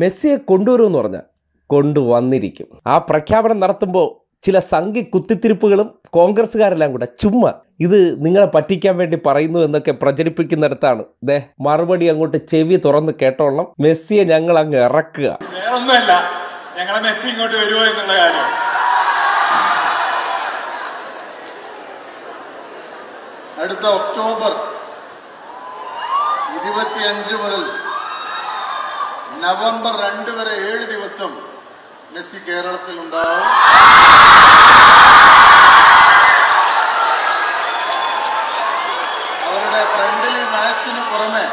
മെസ്സിയെ കൊണ്ടുവരുമെന്ന് പറഞ്ഞാൽ കൊണ്ടുവന്നിരിക്കും. ആ പ്രഖ്യാപനം നടത്തുമ്പോൾ ചില സംഘി കുത്തിത്തിരിപ്പുകളും കോൺഗ്രസ്സുകാരെല്ലാം കൂടെ ചുമ്മാ ഇത് നിങ്ങളെ പറ്റിക്കാൻ വേണ്ടി പറയുന്നു എന്നൊക്കെ പ്രചരിപ്പിക്കുന്നിടത്താണ്. ദേ മറുപടി അങ്ങോട്ട് ചെവി തുറന്ന് കേട്ടോളണം മെസ്സിയെ ഞങ്ങൾ അങ്ങ് ഇറക്കുക ഞങ്ങളെ മെസ്സി ഇങ്ങോട്ട് വരുമോ എന്നുള്ള കാര്യം. അടുത്ത ഒക്ടോബർ ഇരുപത്തിയഞ്ച് മുതൽ നവംബർ രണ്ട് വരെ ഏഴ് ദിവസം മെസ്സി കേരളത്തിൽ ഉണ്ടാവും അവരുടെ ഫ്രണ്ട്ലി മാച്ചിന് പുറമെ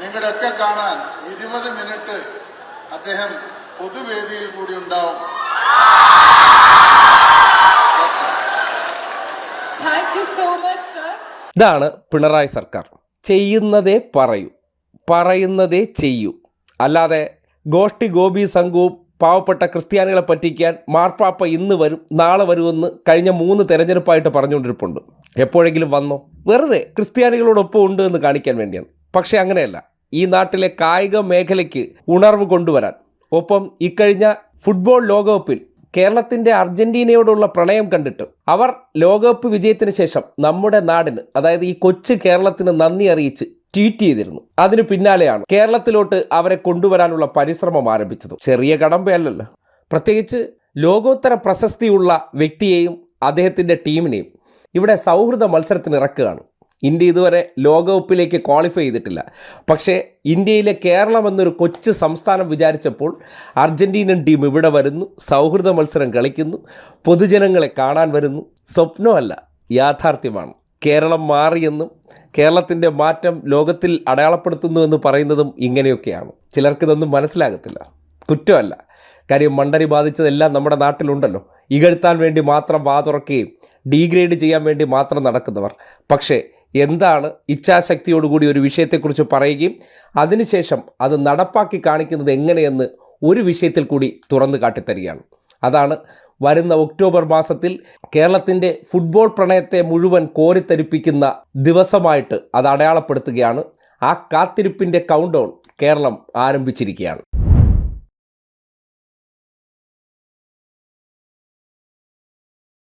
നിങ്ങളുടെ ഒക്കെ കാണാൻ ഇരുപത് മിനിറ്റ് അദ്ദേഹം പൊതുവേദിയിൽ കൂടി ഉണ്ടാവും. That's all. Thank you so much, sir. ഇതാണ് പിണറായി സർക്കാർ. ചെയ്യുന്നതേ പറയൂ. പറയുന്നതേ ചെയ്യൂ. അല്ലാതെ ഗോഷ്ടി ഗോപി സംഘവും പാവപ്പെട്ട ക്രിസ്ത്യാനികളെ പറ്റിക്കാൻ മാർപ്പാപ്പ ഇന്ന് വരും നാളെ വരുമെന്ന് കഴിഞ്ഞ മൂന്ന് തെരഞ്ഞെടുപ്പായിട്ട് പറഞ്ഞുകൊണ്ടിരിപ്പുണ്ട്. എപ്പോഴെങ്കിലും വന്നോ? വെറുതെ ക്രിസ്ത്യാനികളോടൊപ്പം ഉണ്ട് എന്ന് കാണിക്കാൻ വേണ്ടിയാണ്. പക്ഷേ അങ്ങനെയല്ല. ഈ നാട്ടിലെ കായിക മേഖലയ്ക്ക് ഉണർവ് കൊണ്ടുവരാൻ. ഒപ്പം ഇക്കഴിഞ്ഞ ഫുട്ബോൾ ലോകകപ്പിൽ കേരളത്തിന്റെ അർജന്റീനയോടുള്ള പ്രണയം കണ്ടിട്ട് അവർ ലോകകപ്പ് വിജയത്തിന് ശേഷം നമ്മുടെ നാടിന് അതായത് ഈ കൊച്ചു കേരളത്തിന് നന്ദി അറിയിച്ച് ട്വീറ്റ് ചെയ്തിരുന്നു. അതിന് പിന്നാലെയാണ് കേരളത്തിലോട്ട് അവരെ കൊണ്ടുവരാനുള്ള പരിശ്രമം ആരംഭിച്ചത്. ചെറിയ കടമ്പയല്ലല്ലോ. പ്രത്യേകിച്ച് ലോകോത്തര പ്രശസ്തിയുള്ള വ്യക്തിയെയും അദ്ദേഹത്തിന്റെ ടീമിനെയും ഇവിടെ സൗഹൃദ മത്സരത്തിന് ഇറക്കുകയാണ്. ഇന്ത്യ ഇതുവരെ ലോകകപ്പിലേക്ക് ക്വാളിഫൈ ചെയ്തിട്ടില്ല. പക്ഷേ ഇന്ത്യയിലെ കേരളം എന്നൊരു കൊച്ചു സംസ്ഥാനം വിചാരിച്ചപ്പോൾ അർജന്റീനൻ ടീം ഇവിടെ വരുന്നു സൗഹൃദ മത്സരം കളിക്കുന്നു പൊതുജനങ്ങളെ കാണാൻ വരുന്നു. സ്വപ്നമല്ല യാഥാർത്ഥ്യമാണ്. കേരളം മാറിയെന്നും കേരളത്തിന്റെ മാറ്റം ലോകത്തിൽ അടയാളപ്പെടുത്തുന്നു എന്ന് പറയുന്നതും ഇങ്ങനെയൊക്കെയാണ്. ചിലർക്കിതൊന്നും മനസ്സിലാകത്തില്ല. കുറ്റമല്ല. കാര്യം മണ്ടരി ബാധിച്ചതെല്ലാം നമ്മുടെ നാട്ടിലുണ്ടല്ലോ. ഇകഴ്ത്താൻ വേണ്ടി മാത്രം വാ തുറക്കുകയും ഡീഗ്രേഡ് ചെയ്യാൻ വേണ്ടി മാത്രം നടക്കുന്നവർ. പക്ഷേ എന്താണ് ഇച്ഛാശക്തിയോടുകൂടി ഒരു വിഷയത്തെക്കുറിച്ച് പറയുകയും അതിനുശേഷം അത് നടപ്പാക്കി കാണിക്കുന്നത് എങ്ങനെയെന്ന് ഒരു വിഷയത്തിൽ കൂടി തുറന്നു കാട്ടിത്തരികയാണ്. അതാണ് വരുന്ന ഒക്ടോബർ മാസത്തിൽ കേരളത്തിന്റെ ഫുട്ബോൾ പ്രണയത്തെ മുഴുവൻ കോരിത്തരിപ്പിക്കുന്ന ദിവസമായിട്ട് അത് അടയാളപ്പെടുത്തുകയാണ്. ആ കാത്തിരിപ്പിന്റെ കൗണ്ട് ഡൗൺ കേരളം ആരംഭിച്ചിരിക്കുകയാണ്.